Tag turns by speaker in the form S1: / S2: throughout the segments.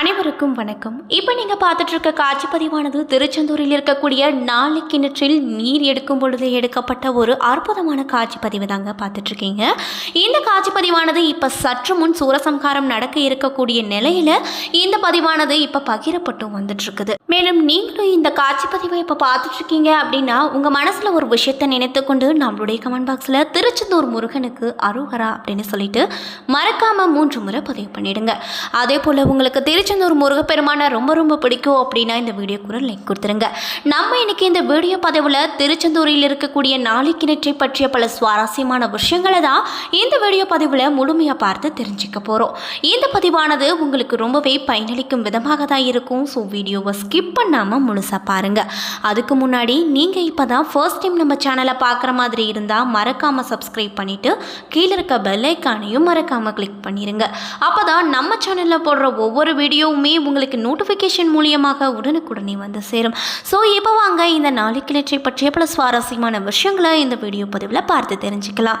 S1: அனைவருக்கும் வணக்கம். இப்போ நீங்கள் பார்த்துட்டு இருக்க காட்சி பதிவானது திருச்செந்தூரில் இருக்கக்கூடிய நாளை கிணற்றில் நீர் எடுக்கும் பொழுது எடுக்கப்பட்ட ஒரு அற்புதமான காட்சி பதிவு தாங்க பார்த்துட்டு இருக்கீங்க இந்த காட்சி பதிவானது இப்போ சற்று முன் சூரசம்ஹாரம் நடக்க இருக்கக்கூடிய நிலையில இந்த பதிவானது இப்போ பகிரப்பட்டு வந்துட்டு இருக்குது மேலும் நீங்களும் இந்த காட்சி பதிவை இப்போ பார்த்துட்டு இருக்கீங்க அப்படின்னா உங்கள் மனசில் ஒரு விஷயத்தை நினைத்து கொண்டு நம்மளுடைய கமெண்ட் பாக்ஸில் திருச்செந்தூர் முருகனுக்கு அருகரா அப்படின்னு சொல்லிட்டு மறக்காம மூன்று முறை பதிவு பண்ணிடுங்க. அதே போல் உங்களுக்கு திருச்செந்தூர் முருகப்பெருமானை ரொம்ப ரொம்ப பிடிக்கும் அப்படின்னா இந்த வீடியோ கூட லைக் கொடுத்துருங்க. நம்ம இன்னைக்கு இந்த வீடியோ பதிவில் திருச்செந்தூரில் இருக்கக்கூடிய நாளை கிணற்றை பற்றிய பல சுவாரஸ்யமான விஷயங்களை தான் இந்த வீடியோ பதிவில் முழுமையாக பார்த்து தெரிஞ்சுக்க போகிறோம் இந்த பதிவானது உங்களுக்கு ரொம்பவே பயனளிக்கும் விதமாக தான் இருக்கும். ஸோ வீடியோவை ஸ்கிப் பண்ணாமல் முழுசாக பாருங்கள் அதுக்கு முன்னாடி நீங்கள் இப்போ தான் ஃபர்ஸ்ட் டைம் நம்ம சேனலை பார்க்குற மாதிரி இருந்தால் மறக்காமல் சப்ஸ்கிரைப் பண்ணிவிட்டு கீழே இருக்க பெல் ஐக்கானையும் மறக்காமல் கிளிக் பண்ணிடுங்க அப்போ தான் நம்ம சேனலில் போடுற ஒவ்வொரு வீடியோ வீடியோவுமே உங்களுக்கு நோட்டிஃபிகேஷன் மூலியமாக உடனுக்குடனே வந்து சேரும். ஸோ இப்போ வாங்க இந்த நாளைக்கு கிணற்றை பற்றிய பல சுவாரஸ்யமான விஷயங்களை இந்த வீடியோ பதிவில் பார்த்து தெரிஞ்சுக்கலாம்.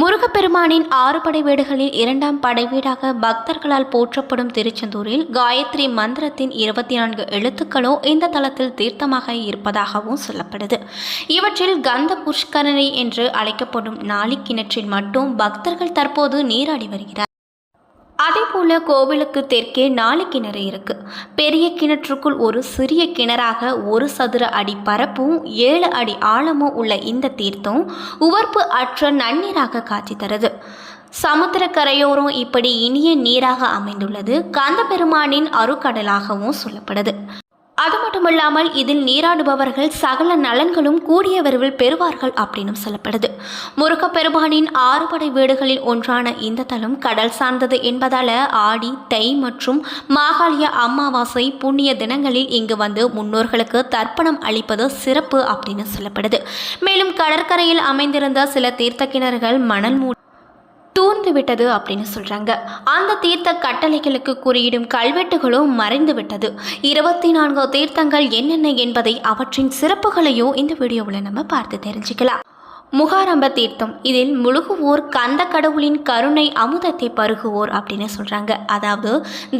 S1: முருகப்பெருமானின் ஆறு படை வீடுகளில் இரண்டாம் படை வீடாக பக்தர்களால் போற்றப்படும் திருச்செந்தூரில் காயத்ரி மந்திரத்தின் இருபத்தி நான்கு எழுத்துக்களோ இந்த தளத்தில் தீர்த்தமாக இருப்பதாகவும் சொல்லப்படுது. இவற்றில் கந்த புஷ்கரணி என்று அழைக்கப்படும் நாளி கிணற்றில் மட்டும் பக்தர்கள் தற்போது நீராடி வருகிறார். அதே போல் கோவிலுக்கு தெற்கே நாலு கிணறு இருக்கு. பெரிய கிணற்றுக்குள் ஒரு சிறிய கிணறாக ஒரு சதுர அடி பரப்பும் ஏழு அடி ஆழமும் உள்ள இந்த தீர்த்தம் உவர்ப்பு அற்ற நன்னீராக காட்சி தருது. சமுத்திர கரையோரம் இப்படி இனிய நீராக அமைந்துள்ளது. கந்தபெருமானின் அருக்கடலாகவும் சொல்லப்படுது. அது மட்டுமல்லாமல் இதில் நீராடுபவர்கள் சகல நலன்களும் கூடிய விரைவில் பெறுவார்கள் அப்படின்னும் சொல்லப்படுது. முருகப்பெருமானின் ஆறுபடை வீடுகளில் ஒன்றான இந்த தலம் கடல் சார்ந்தது என்பதால ஆடி தை மற்றும் மாகாளிய அமாவாசை புண்ணிய தினங்களில் இங்கு வந்து முன்னோர்களுக்கு தர்ப்பணம் அளிப்பது சிறப்பு அப்படின்னு சொல்லப்படுது. மேலும் கடற்கரையில் அமைந்திருந்த சில தீர்த்த கிணறுகள் மணல் மூ தூர்ந்துவிட்டது அப்படின்னு சொல்கிறாங்க அந்த தீர்த்த கட்டளைகளுக்கு குறியிடும் கல்வெட்டுகளும் மறைந்து விட்டது இருபத்தி நான்கு தீர்த்தங்கள் என்னென்ன என்பதை அவற்றின் சிறப்புகளையும் இந்த வீடியோவில் நம்ம பார்த்து தெரிஞ்சுக்கலாம். முகாரம்ப தீர்த்தம். இதில் முழுகுவோர் கந்த கடவுளின் கருணை அமுதத்தை பருகுவோர் அப்படின்னு சொல்கிறாங்க அதாவது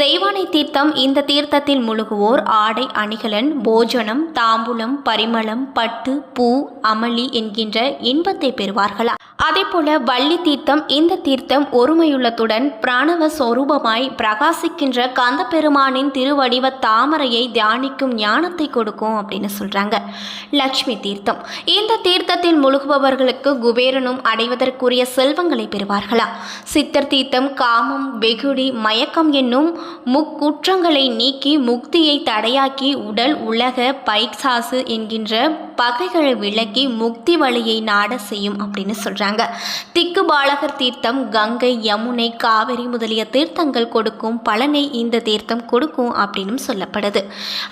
S1: தெய்வானை தீர்த்தம் இந்த தீர்த்தத்தில் முழுகுவோர் ஆடை அணிகலன் போஜனம் தாம்பூலம் பரிமளம் பட்டு பூ அமளி என்கின்ற இன்பத்தை பெறுவார்களா? அதே போல வள்ளி தீர்த்தம் இந்த தீர்த்தம் ஒருமையுள்ளத்துடன் பிராணவ சொரூபமாய் பிரகாசிக்கின்ற கந்த பெருமானின் திருவடிவ தாமரையை தியானிக்கும் ஞானத்தை கொடுக்கும் அப்படின்னு சொல்றாங்க. லக்ஷ்மி தீர்த்தம். இந்த தீர்த்தத்தில் அவர்களுக்கு குபேரனும் அடைவதற்குரிய செல்வங்களை பெறுவார்களா? சித்தர் தீர்த்தம் காமம் வெகுடி மயக்கம் என்னும் முக்குற்றங்களை நீக்கி முக்தியை தடையாக்கி உடல் உலக பைக்சாசு என்கின்ற பகைகளை விலக்கி முக்தி வழியை நாட செய்யும் அப்படின்னு சொல்றாங்க. திக்கு பாலகர் தீர்த்தம் கங்கை யமுனை காவிரி முதலிய தீர்த்தங்கள் கொடுக்கும் பலனை இந்த தீர்த்தம் கொடுக்கும் அப்படின்னு சொல்லப்படுது.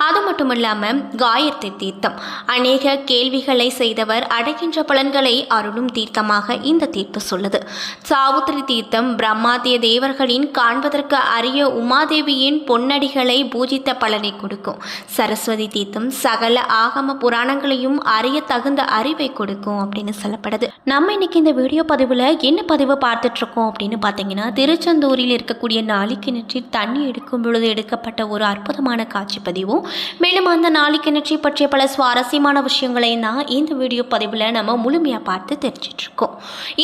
S1: அது மட்டும் இல்லாமல் காயத்ரி தீர்த்தம். அநேக கேள்விகளை செய்தவர் அடைகின்ற பலன்களை அருளும் தீர்த்தமாக இந்த தீர்த்தம் சொல்லுது. சாவுத்திரி தீர்த்தம் பிரம்மாத்திய தேவர்களின் காண்பதற்கு அரிய உமாதேவியின் பொன்னடிகளை பூஜித்த பலனை கொடுக்கும். சரஸ்வதி தீர்த்தம் சகல ஆகம புராணங்களையும் அறிய தகுந்த அறிவை கொடுக்கும் அப்படின்னு சொல்லப்படுது. நம்ம இன்னைக்கு இந்த வீடியோ பதிவில் என்ன பதிவு பார்த்துட்டு இருக்கோம் அப்படின்னு பார்த்தீங்கன்னா திருச்செந்தூரில் இருக்கக்கூடிய நாளி தண்ணி எடுக்கும் பொழுது எடுக்கப்பட்ட ஒரு அற்புதமான காட்சி பதிவும் மேலும் அந்த நாளி கிணற்றை பற்றிய பல சுவாரஸ்யமான விஷயங்களை தான் இந்த வீடியோ பதிவில் நம்ம முழுமையாக பார்த்து தெரிஞ்சிட்டு இருக்கோம்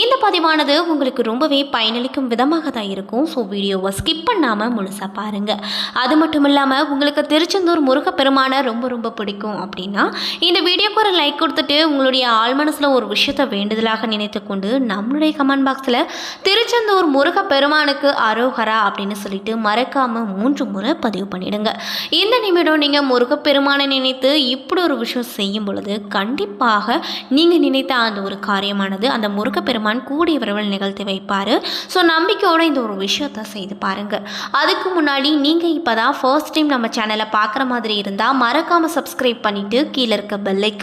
S1: இந்த பதிவானது உங்களுக்கு ரொம்பவே பயனளிக்கும் விதமாக தான் இருக்கும். ஸோ வீடியோவை ஸ்கிப் பண்ணாமல் முழுசாக பாருங்கள் அது மட்டும் இல்லாமல் உங்களுக்கு திருச்செந்தூர் முருகப்பெருமான ரொம்ப ரொம்ப பிடிக்கும் அப்படின்னா இந்த வீடியோ வீடியோக்கு ஒரு லைக் கொடுத்துட்டு உங்களுடைய ஆள் மனசில் ஒரு விஷயத்தை வேண்டுதலாக நினைத்து கொண்டு நம்மளுடைய கமெண்ட் பாக்ஸில் திருச்செந்தூர் முருகப்பெருமானுக்கு அரோகரா அப்படின்னு சொல்லிட்டு மறக்காமல் மூன்று முறை பதிவு பண்ணிடுங்க. இந்த நிமிடம் நீங்கள் முருகப்பெருமானை நினைத்து இப்படி ஒரு விஷயம் செய்யும் பொழுது கண்டிப்பாக நீங்கள் நினைத்த அந்த ஒரு காரியமானது அந்த முருகப்பெருமான் கூடிய விரைவில் நிகழ்த்தி வைப்பார். ஸோ நம்பிக்கையோடு இந்த ஒரு விஷயத்தை செய்து பாருங்கள் அதுக்கு முன்னாடி நீங்கள் இப்போ தான் ஃபர்ஸ்ட் டைம் நம்ம சேனலை பார்க்குற மாதிரி இருந்தால் மறக்காமல் சப்ஸ்கிரைப் பண்ணிவிட்டு கீழே இருக்க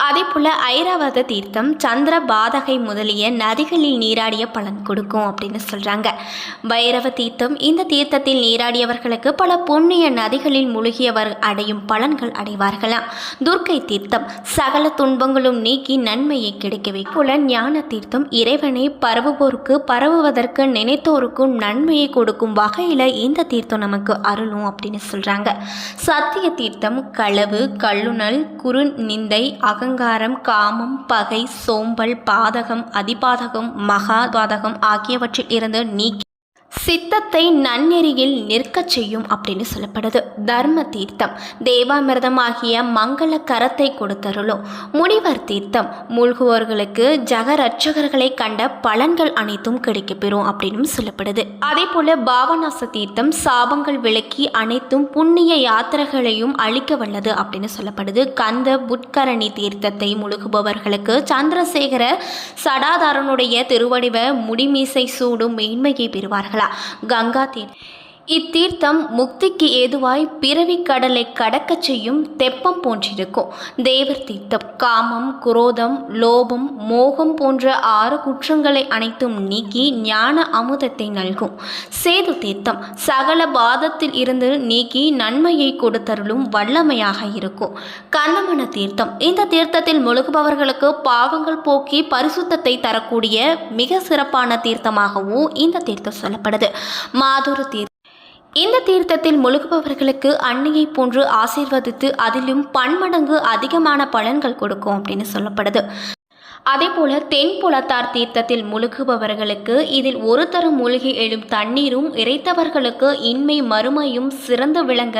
S1: அதே போல் ஐராவத தீர்த்தம் சந்திர பாதகை முதலிய நதிகளில் நீராடிய பலன் கொடுக்கும் அப்படின்னு சொல்கிறாங்க பைரவ தீர்த்தம் இந்த தீர்த்தத்தில் நீராடியவர்களுக்கு பல புண்ணிய நதிகளில் முழுகியவர் அடையும் பலன்கள் அடைவார்களாம். துர்க்கை தீர்த்தம் சகல துன்பங்களும் நீக்கி நன்மையை கிடைக்கவே போல ஞான தீர்த்தம் இறைவனை பரவுவோருக்கு பரவுவதற்கு நினைத்தோருக்கும் நன்மையை கொடுக்கும் வகையில் இந்த தீர்த்தம் நமக்கு அருளும் அப்படின்னு சொல்கிறாங்க சத்திய தீர்த்தம் களவு கல்லுணல் குறு நிந்தை அகங்காரம் காமம் பகை சோம்பல் பாதகம் அதிபாதகம் மகாபாதகம் ஆகியவற்றில் இருந்து நீக்கி சித்தத்தை நன்னெறியில் நிற்கச் செய்யும் அப்படின்னு சொல்லப்படுது. தர்ம தீர்த்தம் தேவாமிர்தம் ஆகிய மங்கள கரத்தை கொடுத்தருளும். முனிவர் தீர்த்தம். மூழ்குவோர்களுக்கு ஜகரட்சகர்களை கண்ட பலன்கள் அனைத்தும் கிடைக்கப்பெறும் அப்படின்னு சொல்லப்படுது. அதே போல பாவநாச தீர்த்தம் சாபங்கள் விளக்கி அனைத்தும் புண்ணிய யாத்திரைகளையும் அழிக்க வல்லது அப்படின்னு சொல்லப்படுது. கந்த புட்கரணி தீர்த்தத்தை முழுகுபவர்களுக்கு சந்திரசேகர சடாதாரனுடைய திருவடிவ முடிமீசை சூடும் மேன்மையை பெறுவார்கள். கங்கா தீர் இத்தீர்த்தம் முக்திக்கு ஏதுவாய் பிறவி கடலை கடக்கச் செய்யும் தெப்பம் போன்றிருக்கும். தேவர் தீர்த்தம் காமம் குரோதம் லோபம் மோகம் போன்ற ஆறு குற்றங்களை அனைத்தும் நீக்கி ஞான அமுதத்தை நல்கும். சேது தீர்த்தம் சகல பாதத்தில் இருந்து நீக்கி நன்மையை கொடுத்தருளும் வல்லமையாக இருக்கும். கந்தமன தீர்த்தம் இந்த தீர்த்தத்தில் முழுகுபவர்களுக்கு பாவங்கள் போக்கி பரிசுத்தத்தை தரக்கூடிய மிக சிறப்பான தீர்த்தமாகவும் இந்த தீர்த்தம் சொல்லப்படுது. மாதுரு தீர்த்தம் இந்த தீர்த்தத்தில் முழுகுபவர்களுக்கு அன்னையை போன்று ஆசீர்வதித்து அதிலும் பன்மடங்கு அதிகமான பலன்கள் கொடுக்கும் அப்படின்னு சொல்லப்படுது. அதே போல தென்புலத்தார் தீர்த்தத்தில் முழுகுபவர்களுக்கு இதில் ஒரு தரம் மூழ்கி எழும் தண்ணீரும் இறைத்தவர்களுக்கு இன்மை மறுமையும் சிறந்து விளங்க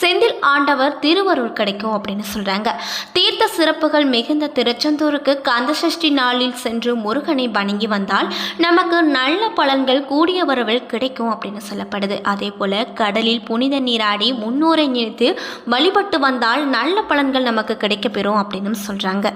S1: செந்தில் ஆண்டவர் திருவருள் கிடைக்கும் அப்படின்னு சொல்றாங்க. தீர்த்த சிறப்புகள் மிகுந்த திருச்செந்தூருக்கு கந்தசஷ்டி நாளில் சென்று முருகனை வணங்கி வந்தால் நமக்கு நல்ல பலன்கள் கூடிய வரவில் கிடைக்கும் அப்படின்னு சொல்லப்படுது. அதே போல கடலில் புனித நீராடி முன்னோரை நினைத்து வழிபட்டு வந்தால் நல்ல பலன்கள் நமக்கு கிடைக்கப்பெறும் அப்படின்னு சொல்றாங்க.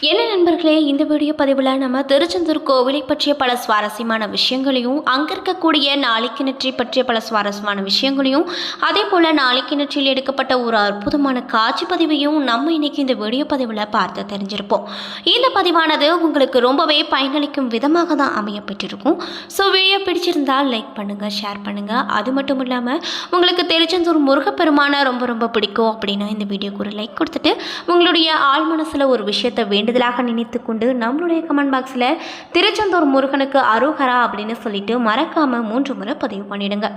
S1: என்ன நண்பர்களே இந்த வீடியோ பதிவில் நம்ம திருச்செந்தூர் கோவிலை பற்றிய பல சுவாரஸ்யமான விஷயங்களையும் அங்கே இருக்கக்கூடிய நாளைக்கிணற்றை பற்றிய பல சுவாரஸ்யமான விஷயங்களையும் அதே போல் நாளைக்கிணற்றில் எடுக்கப்பட்ட ஒரு அற்புதமான காட்சி பதிவையும் நம்ம இன்னைக்கு இந்த வீடியோ பதிவில் பார்த்து தெரிஞ்சிருப்போம். இந்த பதிவானது உங்களுக்கு ரொம்பவே பயனளிக்கும் விதமாக தான் அமையப்பட்டிருக்கும் ஸோ வீடியோ பிடிச்சிருந்தால் லைக் பண்ணுங்கள் ஷேர் பண்ணுங்கள் அது மட்டும் இல்லாமல் உங்களுக்கு திருச்செந்தூர் முருகப்பெருமானை ரொம்ப ரொம்ப பிடிக்கும் அப்படின்னா இந்த வீடியோக்கு ஒரு லைக் கொடுத்துட்டு உங்களுடைய ஆள் மனசில் ஒரு விஷயத்தை வேண்டும் வேண்டுதலாக நினைத்து கொண்டு நம்மளுடைய கமெண்ட் பாக்ஸில் திருச்செந்தூர் முருகனுக்கு அருகரா அப்படின்னு சொல்லிட்டு மறக்காமல் மூன்று முறை பதிவு பண்ணிடுங்க.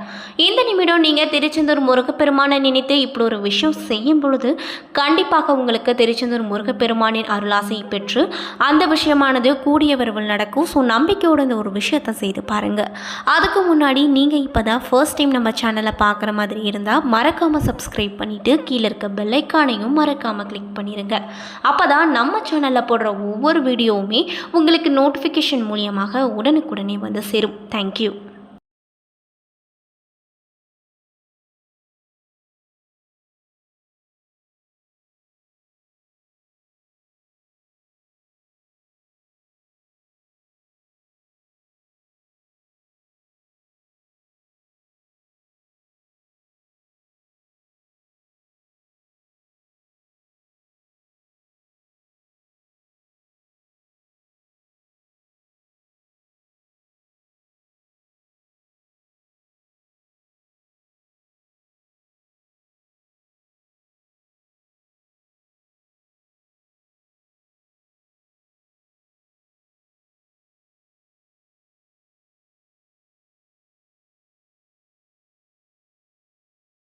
S1: இந்த நிமிடம் நீங்கள் திருச்செந்தூர் முருகப்பெருமானை நினைத்து இப்படி ஒரு விஷயம் செய்யும் பொழுது கண்டிப்பாக உங்களுக்கு திருச்செந்தூர் முருகப்பெருமானின் அருளாசை பெற்று அந்த விஷயமானது கூடிய விரைவில் நடக்கும். ஸோ நம்பிக்கையோட இந்த ஒரு விஷயத்தை செய்து பாருங்கள் அதுக்கு முன்னாடி நீங்கள் இப்போ தான் ஃபர்ஸ்ட் டைம் நம்ம சேனலை பார்க்குற மாதிரி இருந்தால் மறக்காமல் சப்ஸ்கிரைப் பண்ணிவிட்டு கீழே இருக்க பெல்லைக்கானையும் மறக்காமல் கிளிக் பண்ணிடுங்க அப்போ தான் நம்ம சேனலில் போடுற ஒவ்வொரு வீடியோவுமே உங்களுக்கு நோட்டிஃபிகேஷன் மூலியமாக உடனுக்குடனே வந்து சேரும். தேங்க்யூ